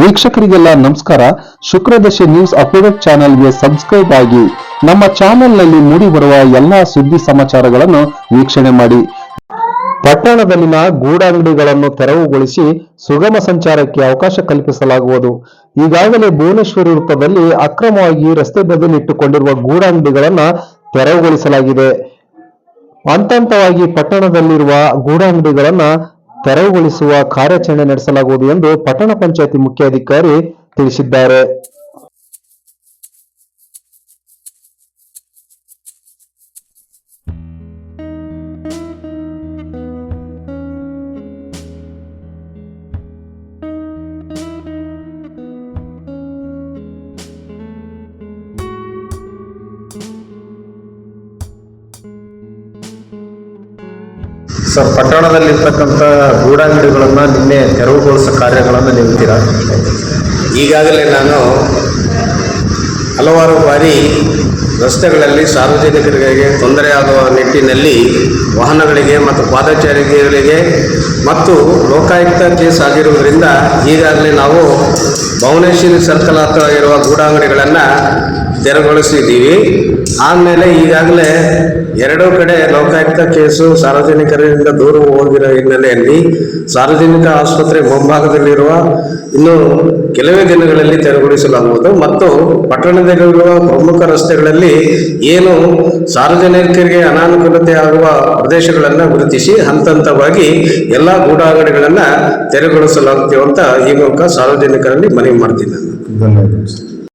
ವೀಕ್ಷಕರಿಗೆಲ್ಲ ನಮಸ್ಕಾರ. ಶುಕ್ರದಶೆ news update ಚಾನೆಲ್ಗೆ subscribe ಆಗಿ ನಮ್ಮ ಚಾನೆಲ್ನಲ್ಲಿ ಮೂಡಿಬರುವ ಎಲ್ಲಾ ಸುದ್ದಿ ಸಮಾಚಾರಗಳನ್ನು ವೀಕ್ಷಣೆ ಮಾಡಿ. ಪಟ್ಟಣದಲ್ಲಿನ ಗೂಡಂಗಡಿಗಳನ್ನು ತೆರವುಗೊಳಿಸಿ ಸುಗಮ ಸಂಚಾರಕ್ಕೆ ಅವಕಾಶ ಕಲ್ಪಿಸಲಾಗುವುದು. ಈಗಾಗಲೇ ಭುವನೇಶ್ವರಿ ವೃತ್ತದಲ್ಲಿ ಅಕ್ರಮವಾಗಿ ರಸ್ತೆ ಬದಲಿಟ್ಟುಕೊಂಡಿರುವ ಗೂಡಂಗಡಿಗಳನ್ನು ತೆರವುಗೊಳಿಸಲಾಗಿದೆ. ಹಂತ ಹಂತವಾಗಿ ಪಟ್ಟಣದಲ್ಲಿರುವ ಗೂಡಾಂಗಡಿಗಳನ್ನ ತೆರವುಗೊಳಿಸುವ ಕಾರ್ಯಾಚರಣೆ ನಡೆಸಲಾಗುವುದು ಎಂದು ಪಟ್ಟಣ ಪಂಚಾಯಿತಿ ಮುಖ್ಯಾಧಿಕಾರಿ ತಿಳಿಸಿದ್ದಾರೆ. ಸರ್, ಪಟ್ಟಣದಲ್ಲಿರ್ತಕ್ಕಂಥ ಗೂಡಾಂಗಡಿಗಳನ್ನು ನಿನ್ನೆ ತೆರವುಗೊಳಿಸೋ ಕಾರ್ಯಗಳನ್ನು ನೀಡ್ತೀರಾ ಈಗಾಗಲೇ ನಾನು ಹಲವಾರು ಬಾರಿ ರಸ್ತೆಗಳಲ್ಲಿ ಸಾರ್ವಜನಿಕರಿಗೆ ತೊಂದರೆಯಾಗುವ ನಿಟ್ಟಿನಲ್ಲಿ ವಾಹನಗಳಿಗೆ ಮತ್ತು ಪಾದಚಾರಿಗಳಿಗೆ ಮತ್ತು ಲೋಕಾಯುಕ್ತ ಕೇಸ್ ಆಗಿರುವುದರಿಂದ ಈಗಾಗಲೇ ನಾವು ಭುವನೇಶ್ವರಿ ಸರ್ಕಲ್ ಹತ್ರ ಇರುವ ಗೂಡಾಂಗಡಿಗಳನ್ನು ತೆರವುಗೊಳಿಸಿದ್ದೀವಿ. ಆಮೇಲೆ ಈಗಾಗಲೇ ಎರಡೂ ಕಡೆ ಲೋಕಾಯುಕ್ತ ಕೇಸು ಸಾರ್ವಜನಿಕರಿಂದ ದೂರ ಹೋಗಿರೋ ಹಿನ್ನೆಲೆಯಲ್ಲಿ ಸಾರ್ವಜನಿಕ ಆಸ್ಪತ್ರೆ ಮುಂಭಾಗದಲ್ಲಿರುವ ಇನ್ನು ಕೆಲವೇ ದಿನಗಳಲ್ಲಿ ತೆರವುಗೊಳಿಸಲಾಗುವುದು. ಮತ್ತು ಪಟ್ಟಣದಲ್ಲಿರುವ ಪ್ರಮುಖ ರಸ್ತೆಗಳಲ್ಲಿ ಏನು ಸಾರ್ವಜನಿಕರಿಗೆ ಅನಾನುಕೂಲತೆ ಆಗುವ ಪ್ರದೇಶಗಳನ್ನು ಗುರುತಿಸಿ ಹಂತ ಹಂತವಾಗಿ ಎಲ್ಲ ಗೂಡಾಗಡಿಗಳನ್ನು ತೆರವುಗೊಳಿಸಲಾಗುತ್ತದೆ ಅಂತ ಈ ಮೂಲಕ ಸಾರ್ವಜನಿಕರಲ್ಲಿ ಮನವಿ ಮಾಡ್ತೀನಿ ನಾನು.